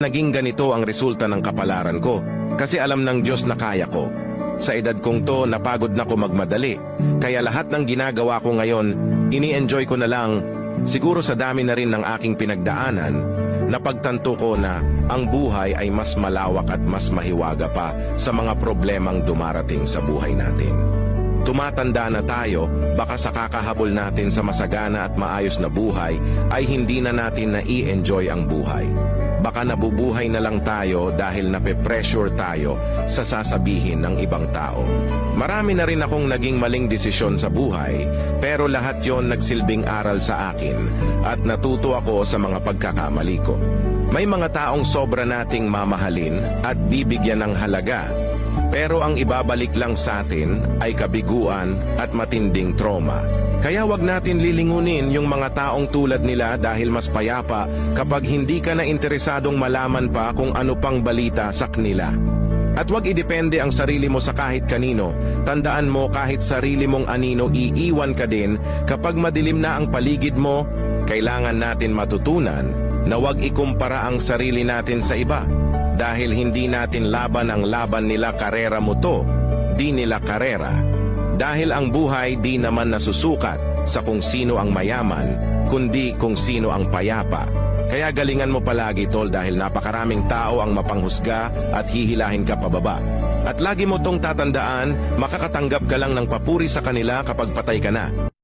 Naging ganito ang resulta ng kapalaran ko kasi alam ng Diyos na kaya ko. Sa edad kong to, napagod na ko magmadali. Kaya lahat ng ginagawa ko ngayon, ini-enjoy ko na lang. Siguro sa dami na rin ng aking pinagdaanan, napagtanto ko na ang buhay ay mas malawak at mas mahiwaga pa sa mga problemang dumarating sa buhay natin. Tumatanda na tayo, baka sa kakahabol natin sa masagana at maayos na buhay ay hindi na natin na i-enjoy ang buhay. Baka nabubuhay na lang tayo dahil nape-pressure tayo sa sasabihin ng ibang tao. Marami na rin akong naging maling desisyon sa buhay, pero lahat yon nagsilbing aral sa akin at natuto ako sa mga pagkakamali ko. May mga taong sobra nating mamahalin at bibigyan ng halaga pero ang ibabalik lang sa atin ay kabiguan at matinding trauma. Kaya wag natin lilingunin yung mga taong tulad nila dahil mas payapa kapag hindi ka na interesadong malaman pa kung ano pang balita sa kanila. At wag idepende ang sarili mo sa kahit kanino. Tandaan mo kahit sarili mong anino iiwan ka din kapag madilim na ang paligid mo, kailangan natin matutunan na wag ikumpara ang sarili natin sa iba dahil hindi natin laban ang laban nila karera mo to, di nila karera. Dahil ang buhay di naman nasusukat sa kung sino ang mayaman, kundi kung sino ang payapa. Kaya galingan mo palagi tol dahil napakaraming tao ang mapanghusga at hihilahin ka pababa. At lagi mo tong tatandaan, makakatanggap ka lang ng papuri sa kanila kapag patay ka na.